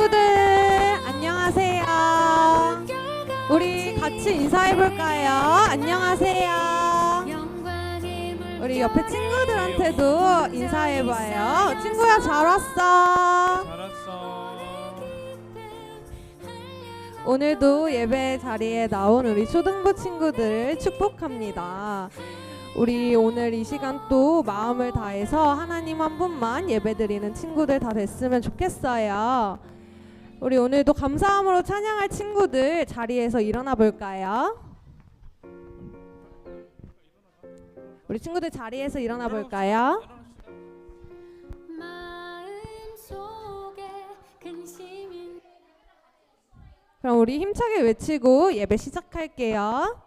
친구들 안녕하세요. 우리 같이 인사해 볼까요? 안녕하세요. 우리 옆에 친구들한테도 인사해 봐요. 친구야 잘 왔어. 오늘도 예배 자리에 나온 우리 초등부 친구들 축복합니다. 우리 오늘 이 시간 또 마음을 다해서 하나님 한 분만 예배드리는 친구들 다 됐으면 좋겠어요. 우리 오늘도 감사함으로 찬양할 친구들 자리에서 일어나 볼까요? 우리 친구들 자리에서 일어나 볼까요? 마음속에 근심이 그럼 우리 힘차게 외치고 예배 시작할게요.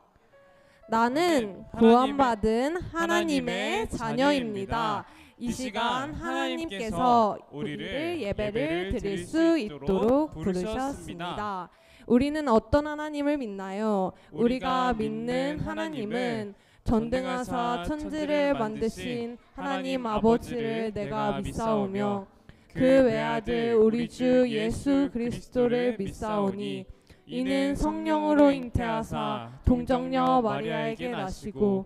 나는 네, 구원받은 하나님의 자녀입니다. 이 시간 하나님께서 우리를 예배를 드릴 수 있도록 부르셨습니다. 우리는 어떤 하나님을 믿나요? 우리가 믿는 하나님은 전등하사 천지를 만드신 하나님 아버지를 내가 믿사오며 그 외아들 우리 주 예수 그리스도를 믿사오니 이는 성령으로 잉태하사 동정녀 마리아에게 나시고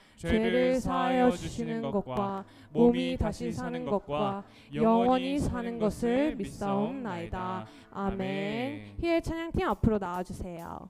죄를 사하여 주시는 것과 몸이 다시 사는 것과 영원히 사는 것을 믿사옵나이다. 아멘. 희애 찬양팀 앞으로 나와주세요.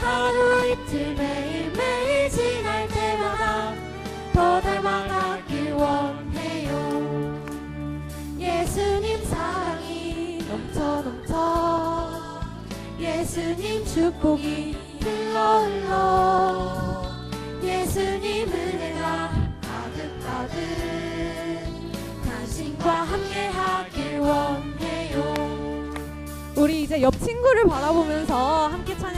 하루 이틀 매일매일 지날 때마다 더 닮아가길 원해요. 예수님 사랑이 넘쳐 넘쳐 예수님 축복이 흘러 흘러 예수님 은혜가 가득 가득 당신과 함께하길 원해요. 우리 이제 옆 친구를 바라보면서 함께 찬양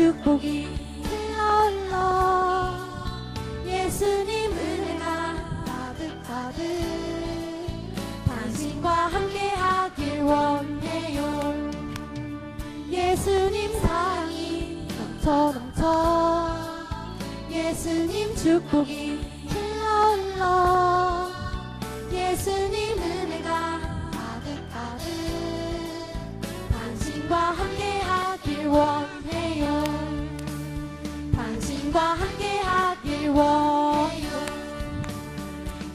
축복이 흘러 예수님 은혜가 가득 가득 당신과 함께하길 원해요. 예수님 사랑이 넘쳐 넘쳐 예수님 축복이 흘러 흘러 예수님 당신과 함께 하길 원해요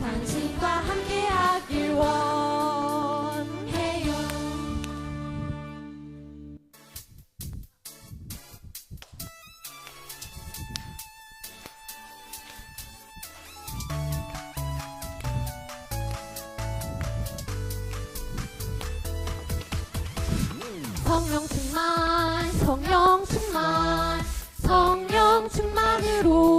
당신과 함께 하길 원해요. 성령 충 만으로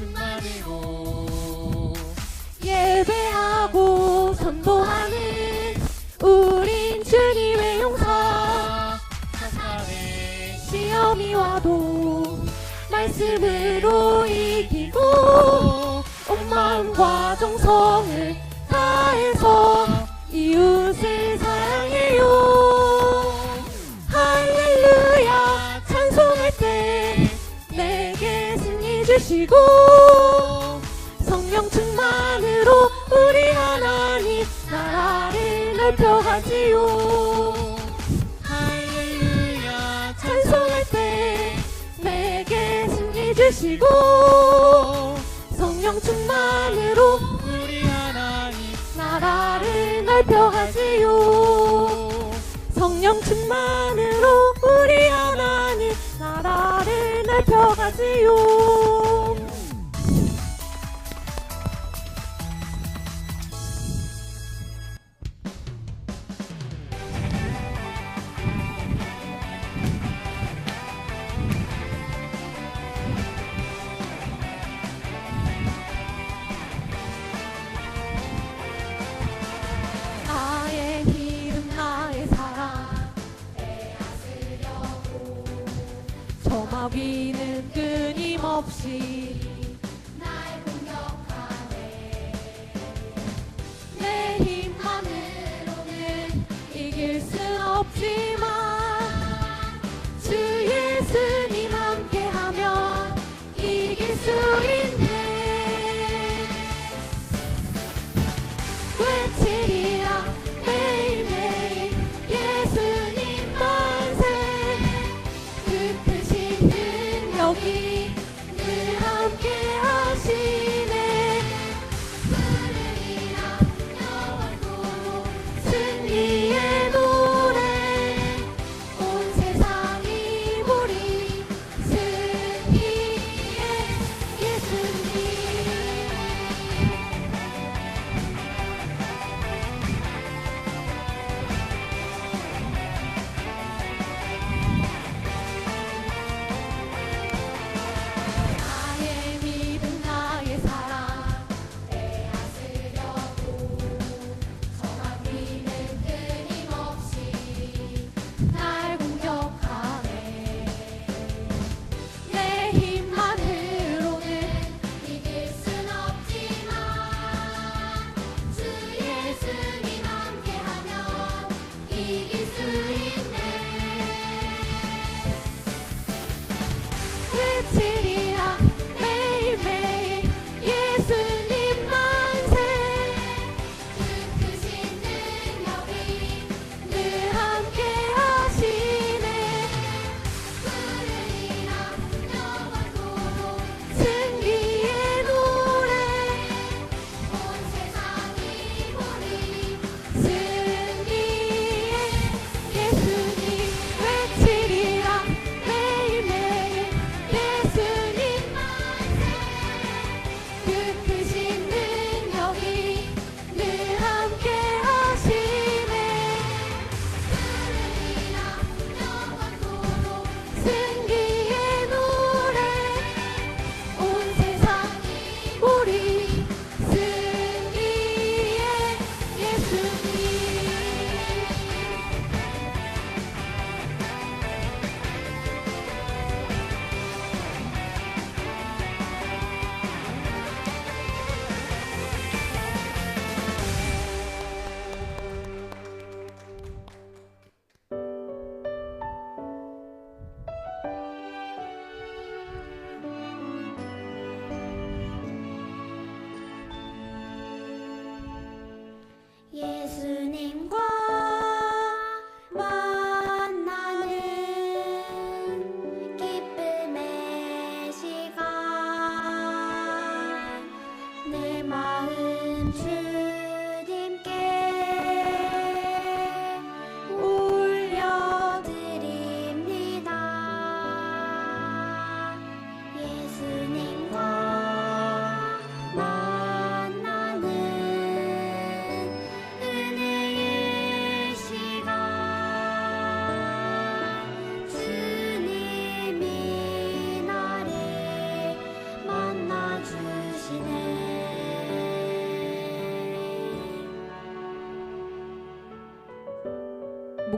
충만으로 예배하고 선도하는 우린 주님 의 용사 사사를 시험이 와도 말씀으로 이기고 온 마음과 정성을 다해서 이웃을 주시고 성령 충만으로 우리 하나님 나라를 넓혀가지요. 할렐루야. 찬송할 때 내게 승리 주시고 성령 충만으로 우리 하나님 나라를 넓혀가지요. 성령 충만으로 우리 하나님 나라를 넓혀가지요 저 마귀는 끊임없이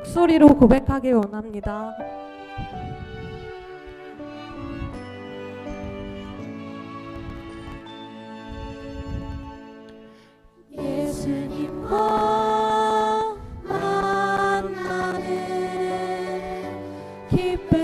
목소리로 고백하길 원합니다. 예수님과 만나는 기쁨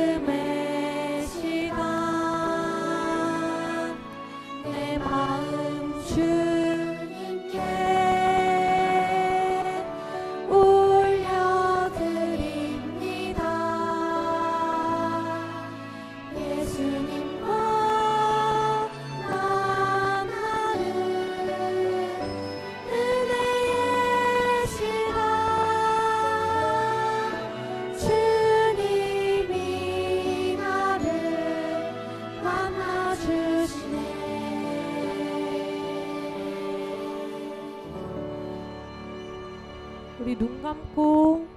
감고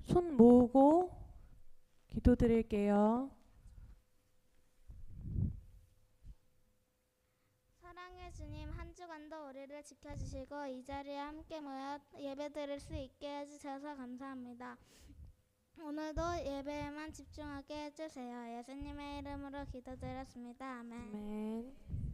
손 모으고 기도 드릴게요. 사랑의 주님 한 주간도 우리를 지켜주시고 이 자리에 함께 모여 예배드릴 수 있게 해주셔서 감사합니다. 오늘도 예배에만 집중하게 해주세요. 예수님의 이름으로 기도드렸습니다. 아멘. 아멘.